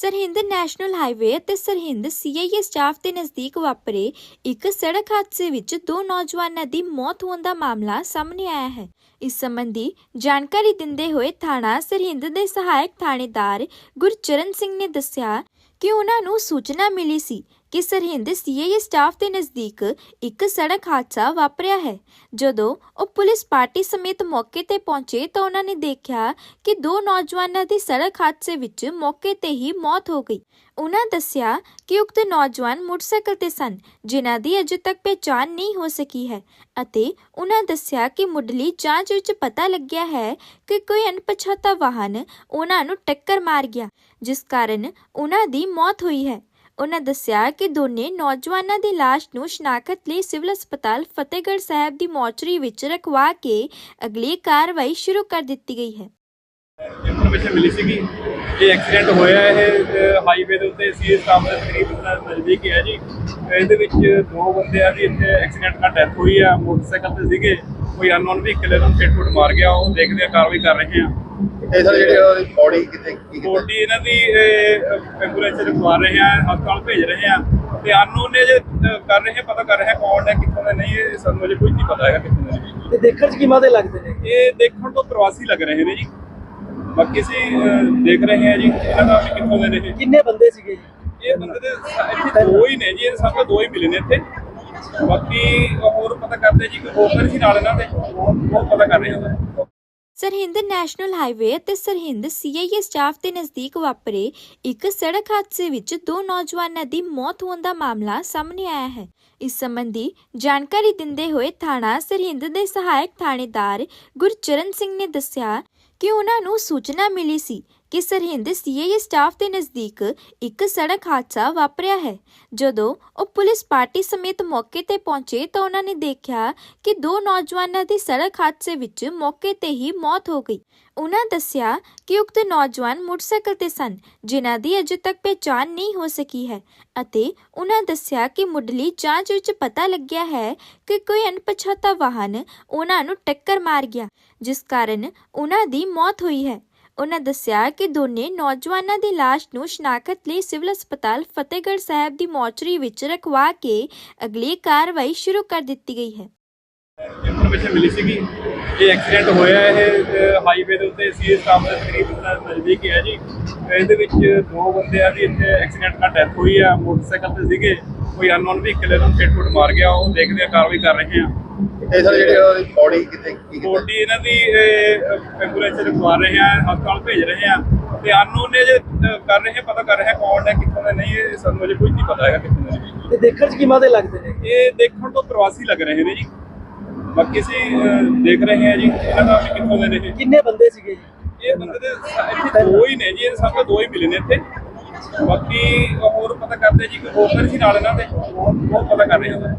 Sirhind national highway ਅਤੇ Sirhind CIA staff ਦੇ ਨਜ਼ਦੀਕ ਵਾਪਰੇ ਇੱਕ ਸੜਕ ਹਾਦਸੇ ਵਿੱਚ ਦੋ ਨੌਜਵਾਨਾਂ ਦੀ ਮੌਤ ਹੋਣ ਦਾ ਮਾਮਲਾ ਸਾਹਮਣੇ ਆਇਆ ਹੈ। ਇਸ ਸੰਬੰਧੀ ਜਾਣਕਾਰੀ ਦਿੰਦੇ ਹੋਏ ਥਾਣਾ ਸਰਹਿੰਦ ਦੇ ਸਹਾਇਕ ਥਾਣੇਦਾਰ ਗੁਰਚਰਨ ਸਿੰਘ ਨੇ ਦੱਸਿਆ ਕਿ ਉਹਨਾਂ ਨੂੰ ਸੂਚਨਾ ਮਿਲੀ ਸੀ ਕਿ ਸਰਹਿੰਦ ਸੀਆਈਏ ਸਟਾਫ ਦੇ ਨਜ਼ਦੀਕ ਇੱਕ ਸੜਕ ਹਾਦਸਾ ਵਾਪਰਿਆ ਹੈ। ਜਦੋਂ ਉਹ ਪੁਲਿਸ ਪਾਰਟੀ ਸਮੇਤ ਮੌਕੇ ਤੇ ਪਹੁੰਚੇ ਤਾਂ ਉਹਨਾਂ ਨੇ ਦੇਖਿਆ ਕਿ ਦੋ ਨੌਜਵਾਨਾਂ ਦੀ ਸੜਕ ਹਾਦਸੇ ਵਿੱਚ ਮੌਕੇ ਤੇ ਹੀ ਮੌਤ ਹੋ ਗਈ। ਉਹਨਾਂ ਦੱਸਿਆ ਕਿ ਉਕਤ ਨੌਜਵਾਨ ਮੋਟਰਸਾਈਕਲ ਤੇ ਸਨ, ਜਿਨ੍ਹਾਂ ਦੀ ਅਜੇ ਤੱਕ ਪਛਾਣ ਨਹੀਂ ਹੋ ਸਕੀ ਹੈ ਅਤੇ ਉਹਨਾਂ ਦੱਸਿਆ ਕਿ ਮੁੱਢਲੀ ਜਾਂਚ ਵਿੱਚ ਪਤਾ ਲੱਗਿਆ ਹੈ ਕਿ ਕੋਈ ਅਣਪਛਾਤਾ ਵਾਹਨ ਉਹਨਾਂ ਨੂੰ ਟੱਕਰ ਮਾਰ ਗਿਆ, ਜਿਸ ਕਾਰਨ ਉਹਨਾਂ ਦੀ ਮੌਤ ਹੋਈ ਹੈ। ਉਹਨਾਂ ਦੱਸਿਆ ਕਿ ਦੋਨੇ ਨੌਜਵਾਨਾਂ ਦੀ ਲਾਸ਼ ਨੂੰ ਸ਼ਨਾਖਤ ਲਈ ਸਿਵਲ ਹਸਪਤਾਲ ਫਤਿਹਗੜ੍ਹ ਸਾਹਿਬ ਦੀ ਮੋਰਚਰੀ ਵਿੱਚ ਰਖਵਾ ਕੇ ਅਗਲੀ ਕਾਰਵਾਈ ਸ਼ੁਰੂ ਕਰ ਦਿੱਤੀ ਗਈ ਹੈ। ਇਨਫੋਰਮੇਸ਼ਨ ਮਿਲੀ ਸੀਗੀ ਇਹ ਐਕਸੀਡੈਂਟ ਹੋਇਆ ਇਹ ਹਾਈਵੇ ਦੇ ਉੱਤੇ ਸੀ, ਸਟਾਫ ਦੇ ਕਰੀਬ ਨਜ਼ਦੀਕ ਹੈ ਜੀ। ਇਹਦੇ ਵਿੱਚ ਦੋ ਬੰਦਿਆਂ ਦੀ ਇੱਥੇ ਐਕਸੀਡੈਂਟ ਨਾਲ ਡੈਥ ਹੋਈ ਆ, ਮੋਟਰਸਾਈਕਲ ਤੇ ਸੀਗੇ। ਕੋਈ ਅਨਨੋਨ ਵਹੀਕਲ ਇਹਨਾਂ ਨੂੰ ਫੇਟ ਮਾਰ ਗਿਆ, ਉਹ ਦੇਖਦੇ ਆ ਕਾਰਵਾਈ ਕਰ ਰਹੇ ਆ। ਇਹ ਸਰ ਜਿਹੜੀ ਬੋਡੀ ਕਿਤੇ ਕੀ ਕੀਤਾ? ਬੋਡੀ ਇਹਨਾਂ ਦੀ ਐਂਬੂਲੈਂਸ ਚ ਰਖਵਾ ਰਹੇ ਆ ਹਸਪਤਾਲ ਭੇਜ ਰਹੇ ਆ। ਤੇ ਅਨਨੋਨ ਨੇ ਜੇ ਅਹ, ਕਰ ਰਹੇ ਆ, ਪਤਾ ਕਰ ਰਹੇ ਆ ਕੌਣ ਹੈ ਕਿੱਥੋਂ ਦੇ ਨਹੀਂ ਇਹ ਸਾਨੂੰ ਅਜੇ ਕੁਝ ਨਹੀਂ ਪਤਾ ਹੈਗਾ ਕਿੱਥੋਂ ਦੇ ਨੇ। ਤੇ ਦੇਖਣ ਚ ਕਿਮਾਂ ਦੇ ਲੱਗਦੇ ਨੇ? ਇਹ ਦੇਖਣ ਤੋਂ ਪ੍ਰਵਾਸੀ ਲੱਗ ਰਹੇ ਨੇ ਜੀ। ਬਾਕੀ ਅਸੀਂ ਅਹ, ਦੇਖ ਰਹੇ ਹਾਂ ਜੀ ਇਹਨਾਂ ਦਾ ਵੀ ਕਿੱਥੋਂ ਦੇ ਨੇ ਇਹ। ਕਿੰਨੇ ਬੰਦੇ ਸੀਗੇ ਜੀ? ਇਹ ਬੰਦੇ ਦੇ ਸ- ਇੱਥੇ ਦੋ ਹੀ ਨੇ ਜੀ ਇਹ ਸਭ ਦੋ ਹੀ ਮਿਲੇ ਨੇ ਇੱਥੇ। ਬਾਕੀ ਹੋਰ ਪਤਾ ਕਰਦੇ ਜੀ ਕੋਈ ਹੋਰ ਸੀ ਨਾਲ ਇਹਨਾਂ ਦੇ। ਉਹ ਪਤਾ ਕਰ ਰਹੇ ਹਾਂ। ਸਰਹਿੰਦ ਨੈਸ਼ਨਲ ਹਾਈਵੇ ਅਤੇ ਸਰਹਿੰਦ ਸੀਆਈਏ ਸਟਾਫ ਦੇ ਨਜ਼ਦੀਕ ਵਾਪਰੇ ਇੱਕ ਸੜਕ ਹਾਦਸੇ ਵਿੱਚ ਦੋ ਨੌਜਵਾਨਾਂ ਦੀ ਮੌਤ ਹੋਣ ਦਾ ਮਾਮਲਾ ਸਾਹਮਣੇ ਆਇਆ ਹੈ। ਇਸ ਸੰਬੰਧੀ ਜਾਣਕਾਰੀ ਦਿੰਦੇ ਹੋਏ ਥਾਣਾ ਸਰਹਿੰਦ ਦੇ ਸਹਾਇਕ ਥਾਣੇਦਾਰ ਗੁਰਚਰਨ ਸਿੰਘ ਨੇ ਦੱਸਿਆ ਕਿ ਉਹਨਾਂ ਨੂੰ ਸੂਚਨਾ ਮਿਲੀ ਸੀ ਕਿ ਸਰਹਿੰਦ ਸੀਆਈਏ ਸਟਾਫ ਦੇ ਨਜ਼ਦੀਕ ਇੱਕ ਸੜਕ ਹਾਦਸਾ ਵਾਪਰਿਆ ਹੈ। ਜਦੋਂ ਉਹ ਪੁਲਿਸ ਪਾਰਟੀ ਸਮੇਤ ਮੌਕੇ ਤੇ ਪਹੁੰਚੇ ਤਾਂ ਉਹਨਾਂ ਨੇ ਦੇਖਿਆ ਕਿ ਦੋ ਨੌਜਵਾਨਾਂ ਦੀ ਸੜਕ ਹਾਦਸੇ ਵਿੱਚ ਮੌਕੇ ਤੇ ਹੀ ਮੌਤ ਹੋ ਗਈ। ਉਹਨਾਂ ਦੱਸਿਆ ਕਿ ਉਕਤ ਨੌਜਵਾਨ ਮੋਟਰਸਾਈਕਲ ਤੇ ਸਨ, ਜਿਨ੍ਹਾਂ ਦੀ ਅਜੇ ਤੱਕ ਪਛਾਣ ਨਹੀਂ ਹੋ ਸਕੀ ਹੈ ਅਤੇ ਉਹਨਾਂ ਦੱਸਿਆ ਕਿ ਮੁੱਢਲੀ ਜਾਂਚ ਵਿੱਚ ਪਤਾ ਲੱਗਿਆ ਹੈ ਕਿ ਕੋਈ ਅਣਪਛਾਤਾ ਵਾਹਨ ਉਹਨਾਂ ਨੂੰ ਟੱਕਰ ਮਾਰ ਗਿਆ, ਜਿਸ ਕਾਰਨ ਉਹਨਾਂ ਦੀ ਮੌਤ ਹੋਈ ਹੈ। ਉਹਨਾਂ ਦੱਸਿਆ ਕਿ ਦੋਨੇ ਨੌਜਵਾਨਾਂ ਦੀ ਲਾਸ਼ ਨੂੰ ਸ਼ਨਾਖਤ ਲਈ ਸਿਵਲ ਹਸਪਤਾਲ ਫਤਿਹਗੜ੍ਹ ਸਾਹਿਬ ਦੀ ਮੋਰਚਰੀ ਵਿੱਚ ਰਖਵਾ ਕੇ ਅਗਲੀ ਕਾਰਵਾਈ ਸ਼ੁਰੂ ਕਰ ਦਿੱਤੀ ਗਈ ਹੈ। ਇਨਫੋਰਮੇਸ਼ਨ ਮਿਲੀ ਸੀਗੀ। ਇਹ ਐਕਸੀਡੈਂਟ ਹੋਇਆ ਇਹ ਹਾਈਵੇ ਦੇ ਉੱਤੇ ਸੀ ਸਟਾਫ ਦੇ ਕਰੀਬ ਨਾਲ ਨਜ਼ਦੀਕ ਹੀ ਹੈ ਜੀ। ਇਹਦੇ ਵਿੱਚ ਦੋ ਬੰਦਿਆਂ ਦੀ ਇੱਥੇ ਐਕਸੀਡੈਂਟ ਨਾਲ ਡੈਥ ਹੋਈ ਆ ਮੋਟਰਸਾਈਕਲ ਤੇ ਸੀਗੇ। ਕੋਈ ਅਨਨੋਨ ਵਹੀਕਲ ਇਹਨਾਂ ਨੂੰ ਫੇਟ ਮਾਰ ਗਿਆ ਉਹ ਦੇਖਦੇ ਆ ਕਾਰਵਾਈ ਕਰ ਰਹੇ ਆ। ਇਹ ਸਰ ਜਿਹੜੀ ਬੋਡੀ ਕਿਤੇ ਬੋਡੀ ਇਹਨਾਂ ਦੀ ਐਂਬੂਲੈਂਸ ਰਖਵਾ ਰਹੇ ਆ ਹਸਪਤਾਲ ਭੇਜ ਰਹੇ ਆ। ਤੇ ਅਨਨੋਨ ਨੇ ਜੇ ਕਰ ਰਹੇ ਆ, ਪਤਾ ਕਰ ਰਹੇ ਆ ਕੌਣ ਹੈ ਕਿੱਥੋਂ ਦੇ ਨਹੀਂ ਇਹ ਸਾਨੂੰ ਅਜੇ ਕੁਝ ਨਹੀਂ ਪਤਾ ਹੈਗਾ ਕਿੱਥੋਂ ਦੇ ਨੇ। ਤੇ ਦੇਖਣ ਚ ਕਿਮਾਂ ਦੇ ਲੱਗਦੇ ਨੇ? ਇਹ ਦੇਖਣ ਤੋਂ ਪ੍ਰਵਾਸੀ ਲੱਗ ਰਹੇ ਨੇ ਜੀ। ਬਾਕੀ ਅਸੀਂ ਦੇਖ ਰਹੇ ਹਾਂ ਜੀ ਇਹਨਾਂ ਦਾ ਵੀ ਕਿੱਥੋਂ ਦੇ ਨੇ ਇਹ। ਕਿੰਨੇ ਬੰਦੇ ਸੀਗੇ ਜੀ? ਇਹ ਬੰਦੇ ਦੇ ਸ- ਇੱਥੇ ਦੋ ਹੀ ਨੇ ਜੀ ਇਹ ਸਭ ਤੋਂ ਦੋ ਹੀ ਮਿਲੇ ਨੇ ਇੱਥੇ। ਬਾਕੀ ਹੋਰ ਪਤਾ ਕਰਦੇ ਜੀ ਕੋਈ ਹੋਰ ਸੀ ਨਾਲ ਇਹਨਾਂ ਦੇ। ਉਹ ਪਤਾ ਕਰ ਰਹੇ ਹਾਂ।